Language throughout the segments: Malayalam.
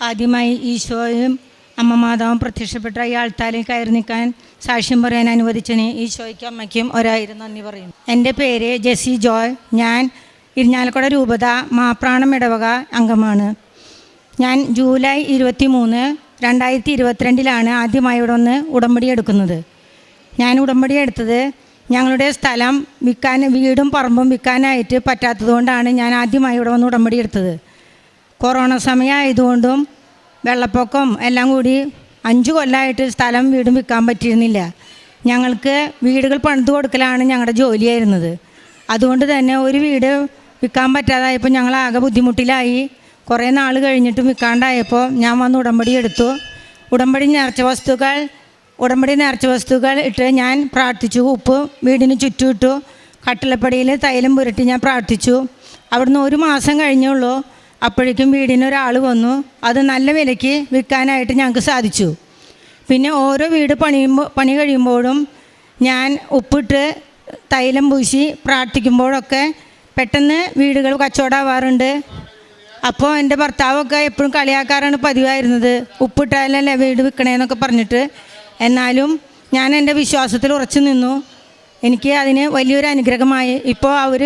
ആദ്യമായി ഈശോയും അമ്മ മാതാവും പ്രത്യക്ഷപ്പെട്ട ഈ ആൾത്താലിൽ കയറി നിൽക്കാൻ സാക്ഷ്യം പറയാൻ അനുവദിച്ചതിന് ഈശോയ്ക്കും അമ്മയ്ക്കും ഒരായിരം നന്ദി പറയും. എന്റെ പേര് ജെസി ജോയ്. ഞാൻ ഇരിഞ്ഞാലക്കുട രൂപത മാപ്രാണം ഇടവക അംഗമാണ്. ഞാൻ ജൂലൈ ഇരുപത്തി മൂന്ന് രണ്ടായിരത്തി ഇരുപത്തിരണ്ടിലാണ് ആദ്യമായി ഇവിടെ ഒന്ന് ഉടമ്പടി എടുക്കുന്നത്. ഞാൻ ഉടമ്പടി എടുത്തത് ഞങ്ങളുടെ സ്ഥലം വിൽക്കാൻ വീടും പറമ്പും വിൽക്കാനായിട്ട് പറ്റാത്തതുകൊണ്ടാണ് ഞാൻ ആദ്യമായി ഇവിടെ വന്ന് ഉടമ്പടി എടുത്തത്. കൊറോണ സമയമായതുകൊണ്ടും വെള്ളപ്പൊക്കം എല്ലാം കൂടി അഞ്ച് കൊല്ലമായിട്ട് സ്ഥലം വീടും വിൽക്കാൻ പറ്റിയിരുന്നില്ല. ഞങ്ങൾക്ക് വീടുകൾ പണിത് കൊടുക്കലാണ് ഞങ്ങളുടെ ജോലിയായിരുന്നത്. അതുകൊണ്ട് തന്നെ ഒരു വീട് വിൽക്കാൻ പറ്റാതായപ്പോൾ ഞങ്ങൾ ആകെ ബുദ്ധിമുട്ടിലായി. കുറേ നാൾ കഴിഞ്ഞിട്ടും വിൽക്കാണ്ടായപ്പോൾ ഞാൻ വന്ന് ഉടമ്പടി എടുത്തു. ഉടമ്പടി നേർച്ച വസ്തുക്കൾ ഉടമ്പടി നേർച്ച വസ്തുക്കൾ ഇട്ട് ഞാൻ പ്രാർത്ഥിച്ചു. ഉപ്പ് വീടിന് ചുറ്റും ഇട്ടു. കട്ടിലപ്പടിയിൽ തൈലം പുരട്ടി ഞാൻ പ്രാർത്ഥിച്ചു. അവിടുന്ന് ഒരു മാസം കഴിഞ്ഞുള്ളൂ അപ്പോഴേക്കും വീടിന് ഒരാൾ വന്നു. അത് നല്ല വിലയ്ക്ക് വിൽക്കാനായിട്ട് ഞങ്ങൾക്ക് സാധിച്ചു. പിന്നെ ഓരോ വീട് പണിയുമ്പോൾ പണി കഴിയുമ്പോഴും ഞാൻ ഉപ്പിട്ട് തൈലം പൂശി പ്രാർത്ഥിക്കുമ്പോഴൊക്കെ പെട്ടെന്ന് വീടുകൾ കച്ചവടമാവാറുണ്ട് അപ്പോൾ എന്റെ ഭർത്താവൊക്കെ എപ്പോഴും കളിയാക്കാറാണ് പതിവായിരുന്നത്. ഉപ്പിട്ടാലല്ലേ വീട് വിൽക്കണേന്നൊക്കെ പറഞ്ഞിട്ട്. എന്നാലും ഞാൻ എന്റെ വിശ്വാസത്തിൽ ഉറച്ചു നിന്നു. എനിക്ക് അതിന് വലിയൊരു അനുഗ്രഹമായി. ഇപ്പോൾ അവർ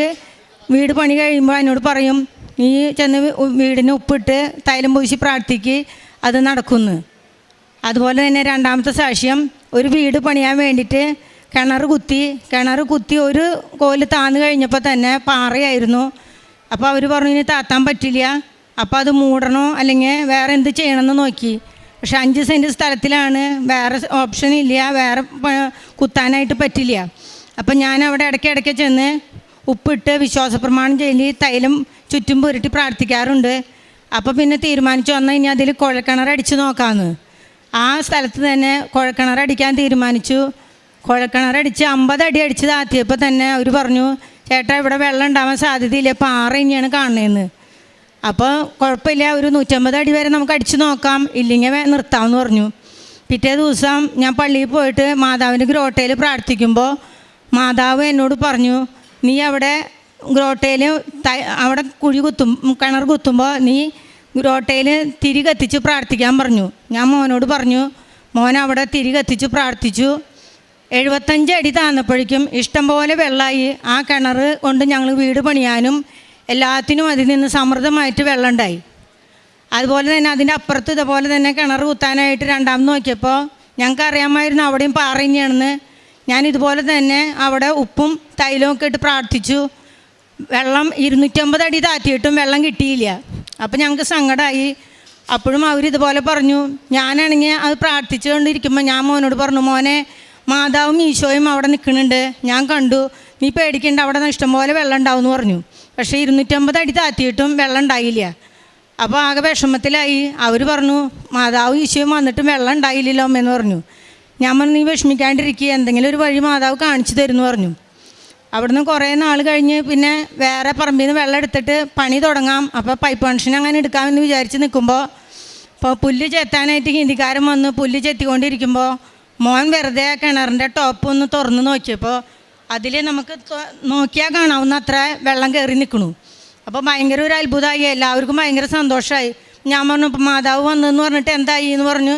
വീട് പണി കഴിയുമ്പോൾ എന്നോട് പറയും നീ ചെന്ന് വീടിന് ഉപ്പിട്ട് തൈലം പൂശി പ്രാർത്ഥിക്ക് അത് നടക്കുന്നു. അതുപോലെ തന്നെ രണ്ടാമത്തെ സാക്ഷ്യം ഒരു വീട് പണിയാൻ വേണ്ടിയിട്ട് കിണർ കുത്തി കിണർ കുത്തി ഒരു കോൽ താന്ന് കഴിഞ്ഞപ്പോൾ തന്നെ പാറയായിരുന്നു. അപ്പോൾ അവർ പറഞ്ഞു ഇനി താത്താൻ പറ്റില്ല. അപ്പോൾ അത് മൂടണോ? അല്ലെങ്കിൽ വേറെ എന്ത് ചെയ്യണമെന്ന് നോക്കി. പക്ഷെ അഞ്ച് സെന്റ് സ്ഥലത്തിലാണ് വേറെ ഓപ്ഷൻ ഇല്ല വേറെ കുത്താനായിട്ട് പറ്റില്ല. അപ്പം ഞാൻ അവിടെ ഇടയ്ക്ക് ഇടയ്ക്ക് ചെന്ന് ഉപ്പിട്ട് വിശ്വാസപ്രമാണം ചെയ്യലി തൈലം ചുറ്റും പുരട്ടി പ്രാർത്ഥിക്കാറുണ്ട്. അപ്പോൾ പിന്നെ തീരുമാനിച്ചു വന്നാൽ ഇനി അതിൽ കുഴൽക്കിണർ അടിച്ചു നോക്കാമെന്ന് ആ സ്ഥലത്ത് തന്നെ കുഴൽക്കിണർ അടിക്കാൻ തീരുമാനിച്ചു. കുഴൽക്കിണർ അടിച്ച് അമ്പത് അടി അടിച്ച് താത്തിയപ്പോൾ തന്നെ അവർ പറഞ്ഞു ചേട്ടാ ഇവിടെ വെള്ളം ഉണ്ടാവാൻ സാധ്യതയില്ല പാറ ഇനിയാണ് കാണുന്നതെന്ന് അപ്പോൾ കുഴപ്പമില്ല ഒരു നൂറ്റമ്പത് അടി വരെ നമുക്ക് അടിച്ച് നോക്കാം ഇല്ലെങ്കിൽ നിർത്താമെന്ന് പറഞ്ഞു. പിറ്റേ ദിവസം ഞാൻ പള്ളിയിൽ പോയിട്ട് മാതാവിന്റെ ഗ്രോട്ടയിൽ പ്രാർത്ഥിക്കുമ്പോൾ മാതാവ് എന്നോട് പറഞ്ഞു നീ അവിടെ ഗ്രോട്ടയിൽ അവിടെ കുഴി കുത്തും കിണർ കുത്തുമ്പോൾ നീ ഗ്രോട്ടയിൽ തിരി കത്തിച്ച് പ്രാർത്ഥിക്കാൻ പറഞ്ഞു. ഞാൻ മോനോട് പറഞ്ഞു മോൻ അവിടെ തിരി കത്തിച്ച് പ്രാർത്ഥിച്ചു. എഴുപത്തഞ്ച് അടി താന്നപ്പോഴേക്കും ഇഷ്ടംപോലെ വെള്ളമായി ആ കിണർ കൊണ്ട് ഞങ്ങൾ വീട് പണിയാനും എല്ലാത്തിനും അതിൽ നിന്ന് സമൃദ്ധമായിട്ട് വെള്ളം ഉണ്ടായി അതുപോലെ തന്നെ അതിന്റെ അപ്പുറത്ത് ഇതുപോലെ തന്നെ കിണർ കുത്താനായിട്ട് രണ്ടാമത് നോക്കിയപ്പോൾ ഞങ്ങൾക്ക് അറിയാമായിരുന്നു അവിടെയും പാറ തന്നെയാണെന്ന്. ഞാൻ ഇതുപോലെ തന്നെ അവിടെ ഉപ്പും തൈലവും ഒക്കെ ഇട്ട് പ്രാർത്ഥിച്ചു. വെള്ളം ഇരുന്നൂറ്റമ്പത് അടി താത്തിയിട്ടും വെള്ളം കിട്ടിയില്ല. അപ്പം ഞങ്ങൾക്ക് സങ്കടമായി അപ്പോഴും അവരിതുപോലെ പറഞ്ഞു ഞാനാണെങ്കിൽ അത് പ്രാർത്ഥിച്ചുകൊണ്ടിരിക്കുമ്പോൾ ഞാൻ മോനോട് പറഞ്ഞു മോനെ മാതാവും ഈശോയും അവിടെ നിൽക്കുന്നുണ്ട് ഞാൻ കണ്ടു. നീ പേടിക്കേണ്ട അവിടെ ഇഷ്ടംപോലെ വെള്ളം ഉണ്ടാവും എന്ന് പറഞ്ഞു. പക്ഷേ ഇരുന്നൂറ്റമ്പത് അടി താത്തിയിട്ടും വെള്ളം ഉണ്ടായില്ല. അപ്പോൾ ആകെ വിഷമത്തിലായി. അവർ പറഞ്ഞു മാതാവ് ഈശോയും വന്നിട്ടും വെള്ളം ഉണ്ടായില്ലല്ലോ അമ്മയെന്ന് പറഞ്ഞു. ഞാൻ പറഞ്ഞു നീ വിഷമിക്കാണ്ടിരിക്കുക എന്തെങ്കിലും ഒരു വഴി മാതാവ് കാണിച്ചു തരുമെന്ന് പറഞ്ഞു. അവിടുന്ന് കുറേ നാൾ കഴിഞ്ഞ് പിന്നെ വേറെ പറമ്പിൽ നിന്ന് വെള്ളം എടുത്തിട്ട് പണി തുടങ്ങാം. അപ്പോൾ പൈപ്പ് കണക്ഷൻ അങ്ങനെ എടുക്കാമെന്ന് വിചാരിച്ച് നിൽക്കുമ്പോൾ ഇപ്പോൾ പുല്ല് ചെത്താനായിട്ട് ഹിന്ദിക്കാരൻ വന്ന് പുല്ല് ചെത്തിക്കൊണ്ടിരിക്കുമ്പോൾ മോൻ വെറുതെ കിണറിന്റെ ടോപ്പ് ഒന്ന് തുറന്ന് നോക്കിയപ്പോൾ അതിൽ നമുക്ക് നോക്കിയാൽ കാണാവുന്ന അത്ര വെള്ളം കയറി നിൽക്കണു അപ്പോൾ ഭയങ്കര ഒരു അത്ഭുതമായി. എല്ലാവർക്കും ഭയങ്കര സന്തോഷമായി ഞാൻ പറഞ്ഞു ഇപ്പോൾ മാതാവ് വന്നെന്ന് പറഞ്ഞിട്ട് എന്തായി? എന്ന് പറഞ്ഞു.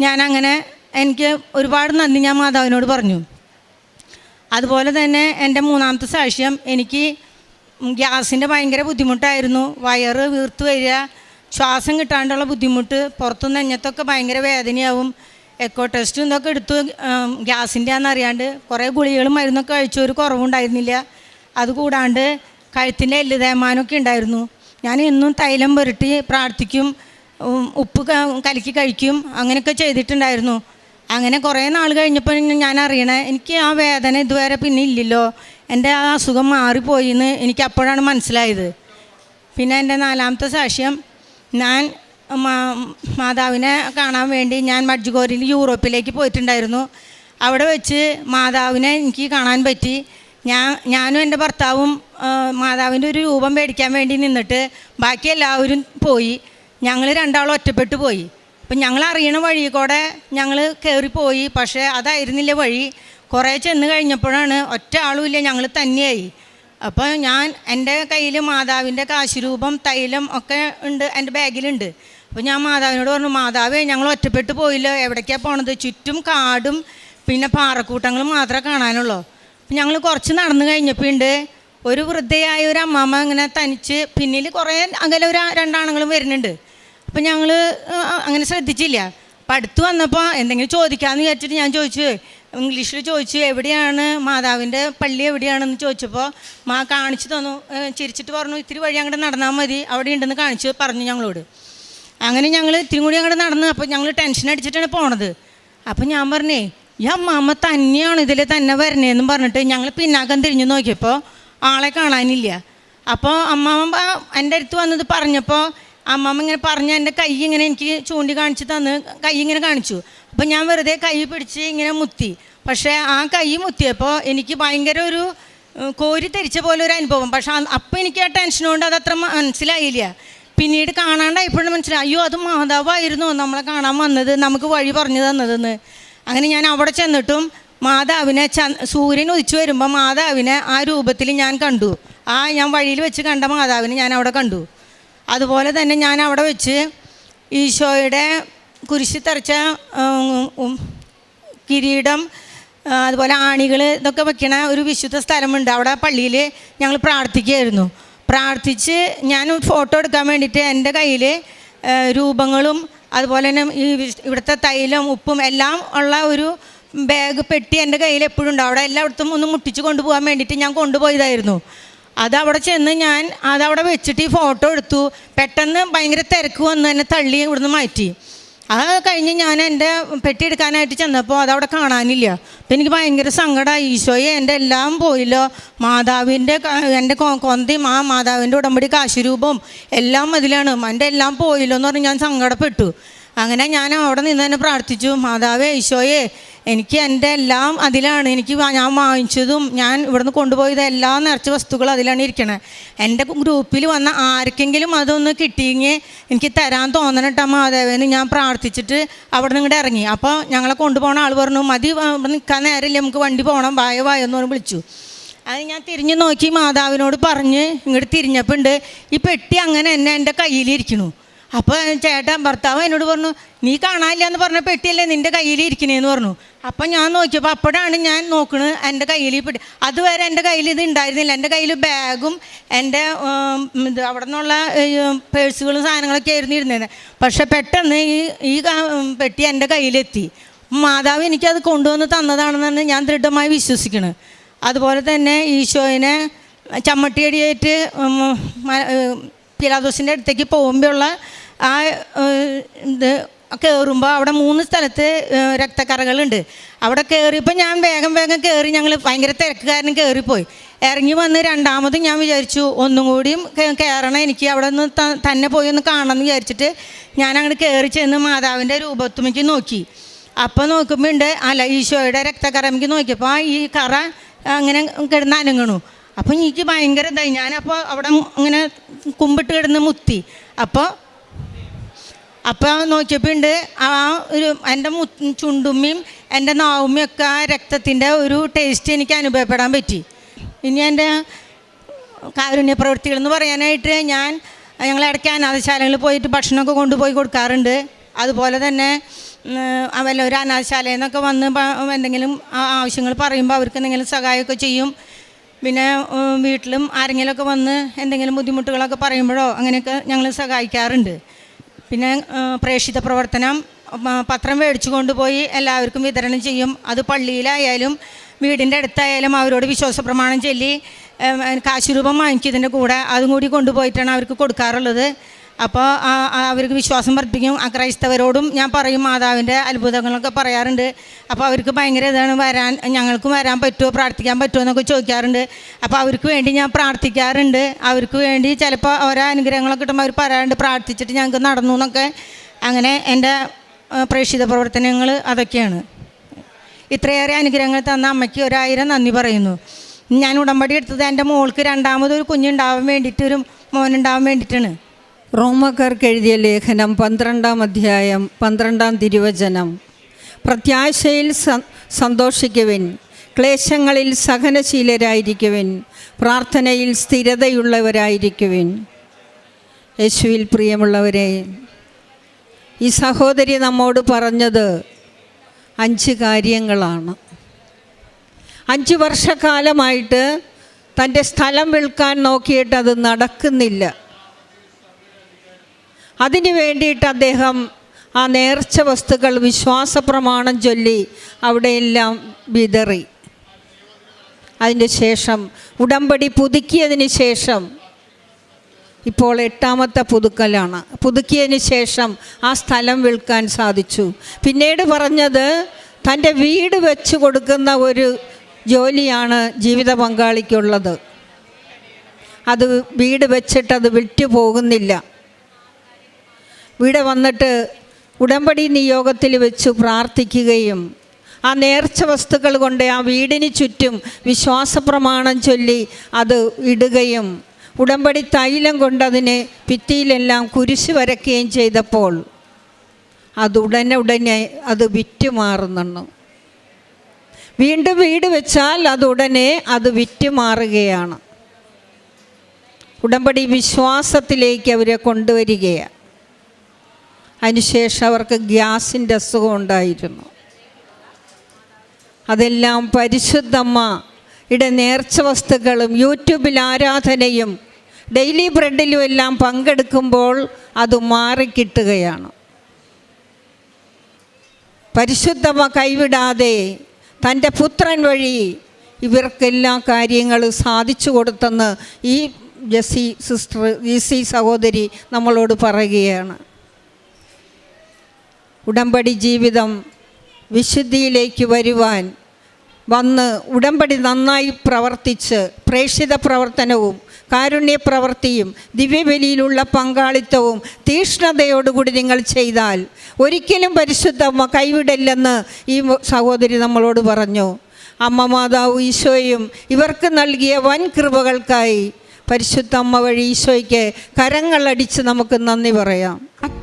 ഞാൻ അങ്ങനെ എനിക്ക് ഒരുപാട് നന്ദി ഞാൻ മാതാവിനോട് പറഞ്ഞു. അതുപോലെ തന്നെ എന്റെ മൂന്നാമത്തെ സാക്ഷ്യം എനിക്ക് ഗ്യാസിന്റെ ഭയങ്കര ബുദ്ധിമുട്ടായിരുന്നു. വയറ് വീർത്ത് വരിക ശ്വാസം കിട്ടാണ്ടുള്ള ബുദ്ധിമുട്ട് പുറത്തു നെഞ്ഞത്തൊക്കെ ഭയങ്കര വേദനയാവും. എക്കോ ടെസ്റ്റും ഇതൊക്കെ എടുത്തു ഗ്യാസിന്റെ ആണെന്നറിയാണ്ട് കുറേ ഗുളികളും മരുന്നൊക്കെ കഴിച്ചു ഒരു കുറവുണ്ടായിരുന്നില്ല. അതുകൂടാണ്ട് കഴുത്തിന്റെ എല്ല് തേമാനൊക്കെ ഉണ്ടായിരുന്നു. ഞാൻ എന്നും തൈലം പുരട്ടി പ്രാർത്ഥിക്കും ഉപ്പ് കലക്കി കഴിക്കും അങ്ങനെയൊക്കെ ചെയ്തിട്ടുണ്ടായിരുന്നു. അങ്ങനെ കുറേ നാൾ കഴിഞ്ഞപ്പോൾ ഞാൻ അറിയണേ എനിക്ക് ആ വേദന ഇതുവരെ പിന്നെ ഇല്ലല്ലോ. എന്റെ ആ അസുഖം മാറിപ്പോയി എന്ന് എനിക്ക് അപ്പോഴാണ് മനസ്സിലായത്. പിന്നെ എന്റെ നാലാമത്തെ സാക്ഷ്യം ഞാൻ മാതാവിനെ കാണാൻ വേണ്ടി ഞാൻ മഡ്ജുഗോരിൽ യൂറോപ്പിലേക്ക് പോയിട്ടുണ്ടായിരുന്നു. അവിടെ വെച്ച് മാതാവിനെ എനിക്ക് കാണാൻ പറ്റി. ഞാൻ ഞാനും എന്റെ ഭർത്താവും മാതാവിന്റെ ഒരു രൂപം മേടിക്കാൻ വേണ്ടി നിന്നിട്ട് ബാക്കി എല്ലാവരും പോയി. ഞങ്ങൾ രണ്ടാളും ഒറ്റപ്പെട്ടു പോയി. അപ്പം ഞങ്ങൾ അറിയണ വഴി കൂടെ ഞങ്ങൾ കയറിപ്പോയി. പക്ഷേ അതായിരുന്നില്ല വഴി. കുറേ ചെന്ന് കഴിഞ്ഞപ്പോഴാണ് ഒറ്റ ആളുമില്ല ഞങ്ങൾ തന്നെയായി. അപ്പോൾ ഞാൻ എന്റെ കയ്യിൽ മാതാവിന്റെ കാശുരൂപം തൈലം ഒക്കെ ഉണ്ട് എന്റെ ബാഗിലുണ്ട്. അപ്പോൾ ഞാൻ മാതാവിനോട് പറഞ്ഞു മാതാവേ ഞങ്ങൾ ഒറ്റപ്പെട്ട് പോയില്ല. എവിടേക്കാണ് പോണത്? ചുറ്റും കാടും പിന്നെ പാറക്കൂട്ടങ്ങളും മാത്രമേ കാണാനുള്ളൂ. അപ്പം ഞങ്ങൾ കുറച്ച് നടന്നു കഴിഞ്ഞപ്പോൾ ഉണ്ട് ഒരു വൃദ്ധയായ ഒരു അമ്മാമ്മ ഇങ്ങനെ തനിച്ച് പിന്നിൽ കുറേ അകലെ ഒരു രണ്ടാണുങ്ങളും വരുന്നുണ്ട്. അപ്പം ഞങ്ങൾ അങ്ങനെ ശ്രദ്ധിച്ചില്ല. അപ്പം അടുത്ത് വന്നപ്പോൾ എന്തെങ്കിലും ചോദിക്കാമെന്ന് വിചാരിച്ചിട്ട് ഞാൻ ചോദിച്ചു ഇംഗ്ലീഷിൽ ചോദിച്ചു എവിടെയാണ് മാതാവിന്റെ പള്ളി എവിടെയാണെന്ന് ചോദിച്ചപ്പോൾ മാ കാണിച്ചു തന്നു. ചിരിച്ചിട്ട് പറഞ്ഞു ഇത്തിരി വഴി അങ്ങോട്ട് നടന്നാൽ മതി അവിടെ ഉണ്ടെന്ന് കാണിച്ച് പറഞ്ഞു ഞങ്ങളോട്. അങ്ങനെ ഞങ്ങൾ ഇത്തിരി കൂടി അങ്ങോട്ട് നടന്നു അപ്പോൾ ഞങ്ങൾ ടെൻഷൻ അടിച്ചിട്ടാണ് പോണത്. അപ്പം ഞാൻ പറഞ്ഞേ ഈ അമ്മാമ്മ തന്നെയാണ് ഇതിൽ തന്നെ വരണേന്നും പറഞ്ഞിട്ട് ഞങ്ങൾ പിന്നാക്കം തിരിഞ്ഞു നോക്കിയപ്പോൾ ആളെ കാണാനില്ല. അപ്പോൾ അമ്മാമ്മ എന്റെ അടുത്ത് വന്നത് പറഞ്ഞപ്പോൾ അമ്മാമ്മ ഇങ്ങനെ പറഞ്ഞ എന്റെ കൈ ഇങ്ങനെ എനിക്ക് ചൂണ്ടി കാണിച്ച് തന്ന് കൈ ഇങ്ങനെ കാണിച്ചു. അപ്പം ഞാൻ വെറുതെ കൈ പിടിച്ച് ഇങ്ങനെ മുത്തി. പക്ഷേ ആ കൈ മുത്തിയപ്പോൾ എനിക്ക് ഭയങ്കര ഒരു കോരി തെരിച്ച പോലെ ഒരു അനുഭവം. പക്ഷേ അപ്പം എനിക്ക് ആ ടെൻഷൻ കൊണ്ട് അതത്ര മനസ്സിലായില്ല. പിന്നീട് കാണാണ്ടായപ്പോഴും മനസ്സിലായി. അയ്യോ അത് മാതാവായിരുന്നു നമ്മളെ കാണാൻ വന്നത് നമുക്ക് വഴി പറഞ്ഞു തന്നതെന്ന്. അങ്ങനെ ഞാൻ അവിടെ ചെന്നിട്ടും മാതാവിനെ ച സൂര്യൻ ഉദിച്ചു വരുമ്പോൾ മാതാവിനെ ആ രൂപത്തിൽ ഞാൻ കണ്ടു. ആ ഞാൻ വഴിയിൽ വെച്ച് കണ്ട മാതാവിനെ ഞാൻ അവിടെ കണ്ടു. അതുപോലെ തന്നെ ഞാൻ അവിടെ വെച്ച് ഈശോയുടെ കുരിശി തെറിച്ച കിരീടം അതുപോലെ ആണികൾ ഇതൊക്കെ വെക്കണ ഒരു വിശുദ്ധ സ്ഥലമുണ്ട്. അവിടെ പള്ളിയിൽ ഞങ്ങൾ പ്രാർത്ഥിക്കുകയായിരുന്നു. പ്രാർത്ഥിച്ച് ഞാൻ ഫോട്ടോ എടുക്കാൻ വേണ്ടിയിട്ട് എന്റെ കയ്യിൽ രൂപങ്ങളും അതുപോലെ തന്നെ ഈ ഇവിടുത്തെ തൈലം ഉപ്പും എല്ലാം ഉള്ള ഒരു ബാഗ് പെട്ടി എന്റെ കയ്യിൽ എപ്പോഴും ഉണ്ട്. അവിടെ എല്ലായിടത്തും ഒന്ന് മുട്ടിച്ച് കൊണ്ടുപോകാൻ വേണ്ടിയിട്ട് ഞാൻ കൊണ്ടുപോയതായിരുന്നു. അതവിടെ ചെന്ന് ഞാൻ അതവിടെ വെച്ചിട്ട് ഈ ഫോട്ടോ എടുത്തു. പെട്ടെന്ന് ഭയങ്കര തിരക്ക് വന്ന് എന്നെ തള്ളി ഇവിടുന്ന് മാറ്റി. അത് കഴിഞ്ഞ് ഞാൻ എന്റെ പെട്ടി എടുക്കാനായിട്ട് ചെന്നപ്പോൾ അതവിടെ കാണാനില്ല. അപ്പം എനിക്ക് ഭയങ്കര സങ്കടമായി ഈശോയെ എന്റെ എല്ലാം പോയില്ലോ. മാതാവിന്റെ എന്റെ കൊന്തയും ആ മാതാവിന്റെ ഉടമ്പടി കാശുരൂപം എല്ലാം അതിലാണ്. എന്റെ എല്ലാം പോയില്ലോ എന്ന് പറഞ്ഞ് ഞാൻ സങ്കടപ്പെട്ടു. അങ്ങനെ ഞാൻ അവിടെ നിന്ന് തന്നെ പ്രാർത്ഥിച്ചു. മാതാവേ ഈശോയെ എനിക്ക് എന്റെ എല്ലാം അതിലാണ്. എനിക്ക് ഞാൻ വാങ്ങിച്ചതും ഞാൻ ഇവിടുന്ന് കൊണ്ടുപോയത് എല്ലാ നിറച്ച വസ്തുക്കളും അതിലാണ് ഇരിക്കണത് എന്റെ ഗ്രൂപ്പിൽ വന്ന ആർക്കെങ്കിലും അതൊന്ന് കിട്ടിയെങ്കിൽ എനിക്ക് തരാൻ തോന്നണട്ട മാതാവേന്ന് ഞാൻ പ്രാർത്ഥിച്ചിട്ട് അവിടെ നിന്ന് ഇങ്ങോട്ട് ഇറങ്ങി. അപ്പോൾ ഞങ്ങളെ കൊണ്ടുപോകണ ആൾ പറഞ്ഞു മതി നിൽക്കാൻ നേരമില്ല നമുക്ക് വണ്ടി പോകണം വായ വായോ എന്ന് പറഞ്ഞ് വിളിച്ചു. അത് ഞാൻ തിരിഞ്ഞു നോക്കി മാതാവിനോട് പറഞ്ഞ് ഇങ്ങോട്ട് തിരിഞ്ഞപ്പോൾ ഉണ്ട് ഈ പെട്ടി അങ്ങനെ തന്നെ എന്റെ കയ്യിലിരിക്കണു അപ്പോൾ ചേട്ടൻ ഭർത്താവ് എന്നോട് പറഞ്ഞു നീ കാണാനില്ല എന്ന് പറഞ്ഞ പെട്ടിയല്ലേ നിന്റെ കയ്യിലിരിക്കണേന്ന് പറഞ്ഞു. അപ്പം ഞാൻ നോക്കിയപ്പോൾ അപ്പോഴാണ് ഞാൻ നോക്കുന്നത് എന്റെ കയ്യിൽ പെട്ടി അതുവരെ എന്റെ കയ്യിൽ ഇത് ഉണ്ടായിരുന്നില്ല എന്റെ കയ്യിൽ ബാഗും എന്റെ ഇത് അവിടെ നിന്നുള്ള പേഴ്സുകളും സാധനങ്ങളൊക്കെ ആയിരുന്നു ഇരുന്നത്. പക്ഷെ പെട്ടെന്ന് ഈ ഈ പെട്ടി എന്റെ കയ്യിലെത്തി. മാതാവ് എനിക്കത് കൊണ്ടുവന്ന് തന്നതാണെന്നാണ് ഞാൻ ദൃഢമായി വിശ്വസിക്കുന്നത് അതുപോലെ തന്നെ ഈശോയിനെ ഏഹ്, പിലാദോസിന്റെ അടുത്തേക്ക് പോകുമ്പോഴുള്ള ആ ഇത് കയറുമ്പോൾ അവിടെ മൂന്ന് സ്ഥലത്ത് രക്തക്കറകളുണ്ട്. അവിടെ കയറിയപ്പോൾ ഞാൻ വേഗം വേഗം കയറി ഞങ്ങൾ ഭയങ്കര തിരക്കുകാരനും കയറിപ്പോയി ഇറങ്ങി വന്ന് രണ്ടാമതും ഞാൻ വിചാരിച്ചു ഒന്നും കൂടിയും കയറണം എനിക്ക് അവിടെ നിന്ന് തന്നെ പോയി ഒന്ന് കാണണം എന്ന് വിചാരിച്ചിട്ട് ഞാൻ അങ്ങോട്ട് കയറി ചെന്ന് മാതാവിന്റെ രൂപത്തുമയ്ക്ക് നോക്കി. അപ്പോൾ നോക്കുമ്പോൾ ഉണ്ട് അല്ല ഈശോയുടെ രക്തക്കറമയ്ക്ക് നോക്കിയപ്പോൾ ആ ഈ കറ അങ്ങനെ കിടന്ന് അനങ്ങണു. അപ്പോൾ എനിക്ക് ഭയങ്കര ഇതായി. ഞാനപ്പോൾ അവിടെ അങ്ങനെ കുമ്പിട്ട് കിടന്ന് മുത്തി. അപ്പോൾ അപ്പോൾ നോക്കിയപ്പോൾ ഉണ്ട് ആ ഒരു എന്റെ മു ചുണ്ടുമ്മയും എന്റെ നാവുമ്മയും ഒക്കെ ആ രക്തത്തിന്റെ ഒരു ടേസ്റ്റ് എനിക്ക് അനുഭവപ്പെടാൻ പറ്റി. ഇനി എന്റെ കാരുണ്യ പ്രവൃത്തികൾ എന്ന് പറയാനായിട്ട് ഞാൻ ഞങ്ങൾ ഇടയ്ക്ക് അനാഥശാലകളിൽ പോയിട്ട് ഭക്ഷണമൊക്കെ കൊണ്ടുപോയി കൊടുക്കാറുണ്ട്. അതുപോലെ തന്നെ വല്ല ഒരു അനാഥശാലയിൽ നിന്നൊക്കെ വന്ന് എന്തെങ്കിലും ആവശ്യങ്ങൾ പറയുമ്പോൾ അവർക്ക് എന്തെങ്കിലും സഹായമൊക്കെ ചെയ്യും. പിന്നെ വീട്ടിലും ആരെങ്കിലുമൊക്കെ വന്ന് എന്തെങ്കിലും ബുദ്ധിമുട്ടുകളൊക്കെ പറയുമ്പോഴോ അങ്ങനെയൊക്കെ ഞങ്ങൾ സഹായിക്കാറുണ്ട്. പിന്നെ പ്രേക്ഷിത പ്രവർത്തനം പത്രം മേടിച്ചു കൊണ്ടുപോയി എല്ലാവർക്കും വിതരണം ചെയ്യും. അത് പള്ളിയിലായാലും വീടിന്റെ അടുത്തായാലും അവരോട് വിശ്വാസ പ്രമാണം ചൊല്ലി കാശുരൂപം വാങ്ങിക്കുന്നതിന്റെ കൂടെ. അതും കൂടി കൊണ്ടുപോയിട്ടാണ് അവർക്ക് കൊടുക്കാറുള്ളത്. അപ്പോൾ അവർക്ക് വിശ്വാസം വർദ്ധിപ്പിക്കും ആ ക്രൈസ്തവരോടും ഞാൻ പറയും മാതാവിന്റെ അത്ഭുതങ്ങളൊക്കെ പറയാറുണ്ട്. അപ്പോൾ അവർക്ക് ഭയങ്കര ഇതാണ് വരാൻ ഞങ്ങൾക്കും വരാൻ പറ്റുമോ? പ്രാർത്ഥിക്കാൻ പറ്റുമോ? എന്നൊക്കെ ചോദിക്കാറുണ്ട്. അപ്പോൾ അവർക്ക് വേണ്ടി ഞാൻ പ്രാർത്ഥിക്കാറുണ്ട്. അവർക്ക് വേണ്ടി ചിലപ്പോൾ ഓരോ അനുഗ്രഹങ്ങളൊക്കെ കിട്ടുമ്പോൾ അവർ പറയാറുണ്ട് പ്രാർത്ഥിച്ചിട്ട് ഞങ്ങൾക്ക് നടന്നു എന്നൊക്കെ. അങ്ങനെ എന്റെ പ്രേക്ഷിത പ്രവർത്തനങ്ങൾ അതൊക്കെയാണ്. ഇത്രയേറെ അനുഗ്രഹങ്ങൾ തന്ന അമ്മയ്ക്ക് ഒരായിരം നന്ദി പറയുന്നു. ഞാൻ ഉടമ്പടി എടുത്തത് എന്റെ മോൾക്ക് രണ്ടാമതൊരു കുഞ്ഞുണ്ടാവാൻ വേണ്ടിയിട്ട് ഒരു മോനുണ്ടാവാൻ വേണ്ടിയിട്ടാണ്. റോമക്കാർക്ക് എഴുതിയ ലേഖനം പന്ത്രണ്ടാം അധ്യായം പന്ത്രണ്ടാം തിരുവചനം. പ്രത്യാശയിൽ സന്തോഷിക്കുവൻ ക്ലേശങ്ങളിൽ സഹനശീലരായിരിക്കുവിൻ പ്രാർത്ഥനയിൽ സ്ഥിരതയുള്ളവരായിരിക്കുവിൻ. യേശുവിൽ പ്രിയമുള്ളവരെ ഈ സഹോദരി നമ്മോട് പറഞ്ഞത് അഞ്ച് കാര്യങ്ങളാണ്. അഞ്ച് വർഷക്കാലമായിട്ട് തന്റെ സ്ഥലം വിൽക്കാൻ നോക്കിയിട്ട് അത് നടക്കുന്നില്ല. അതിനു വേണ്ടിയിട്ട് അദ്ദേഹം ആ നേർച്ച വസ്തുക്കൾ വിശ്വാസ പ്രമാണം ചൊല്ലി അവിടെയെല്ലാം വിതറി. അതിന്റെ ശേഷം ഉടമ്പടി പുതുക്കിയതിന് ശേഷം ഇപ്പോൾ എട്ടാമത്തെ പുതുക്കലാണ്. പുതുക്കിയതിന് ശേഷം ആ സ്ഥലം വിൽക്കാൻ സാധിച്ചു. പിന്നീട് പറഞ്ഞത് തന്റെ വീട് വെച്ച് കൊടുക്കുന്ന ഒരു ജോലിയാണ് ജീവിത പങ്കാളിക്കുള്ളത്. അത് വീട് വെച്ചിട്ട് അത് വിറ്റു പോകുന്നില്ല ഇവിടെ വന്നിട്ട് ഉടമ്പടി നിയോഗത്തിൽ വെച്ച് പ്രാർത്ഥിക്കുകയും ആ നേർച്ച വസ്തുക്കൾ കൊണ്ട് ആ വീടിന് ചുറ്റും വിശ്വാസ പ്രമാണം ചൊല്ലി അത് ഇടുകയും ഉടമ്പടി തൈലം കൊണ്ട് അതിനെ ഭിത്തിയിലെല്ലാം കുരിശ് വരയ്ക്കുകയും ചെയ്തപ്പോൾ അത് ഉടനെ ഉടനെ അത് വിറ്റ് മാറുന്നു. വീണ്ടും വീട് വെച്ചാൽ അത് ഉടനെ അത് ഉടമ്പടി വിശ്വാസത്തിലേക്ക് അവരെ കൊണ്ടുവരികയാണ്. അതിനുശേഷം അവർക്ക് ഗ്യാസിന്റെ അസുഖം ഉണ്ടായിരുന്നു. അതെല്ലാം പരിശുദ്ധമ്മ ഇവിടെ നേർച്ച വസ്തുക്കളും യൂട്യൂബിൽ ആരാധനയും ഡെയിലി ബ്രെഡിലും എല്ലാം പങ്കെടുക്കുമ്പോൾ അത് മാറിക്കിട്ടുകയാണ്. പരിശുദ്ധമ്മ കൈവിടാതെ തന്റെ പുത്രൻ വഴി ഇവർക്കെല്ലാ കാര്യങ്ങളും സാധിച്ചു കൊടുത്തെന്ന് ഈ ജസി സിസ്റ്റർ ജി സി സഹോദരി നമ്മളോട് പറയുകയാണ്. ഉടമ്പടി ജീവിതം വിശുദ്ധിയിലേക്ക് വരുവാൻ വന്ന് ഉടമ്പടി നന്നായി പ്രവർത്തിച്ച് പ്രേക്ഷിത പ്രവർത്തനവും കാരുണ്യ പ്രവൃത്തിയും ദിവ്യബലിയിലുള്ള പങ്കാളിത്തവും തീഷ്ണതയോടുകൂടി നിങ്ങൾ ചെയ്താൽ ഒരിക്കലും പരിശുദ്ധ കൈവിടില്ലെന്ന് ഈ സഹോദരി നമ്മളോട് പറഞ്ഞു. അമ്മ മാതാവ് ഈശോയും ഇവർക്ക് നൽകിയ വൻ കൃപകൾക്കായി പരിശുദ്ധ അമ്മ വഴി ഈശോയ്ക്ക് കരങ്ങളടിച്ച് നമുക്ക് നന്ദി പറയാം.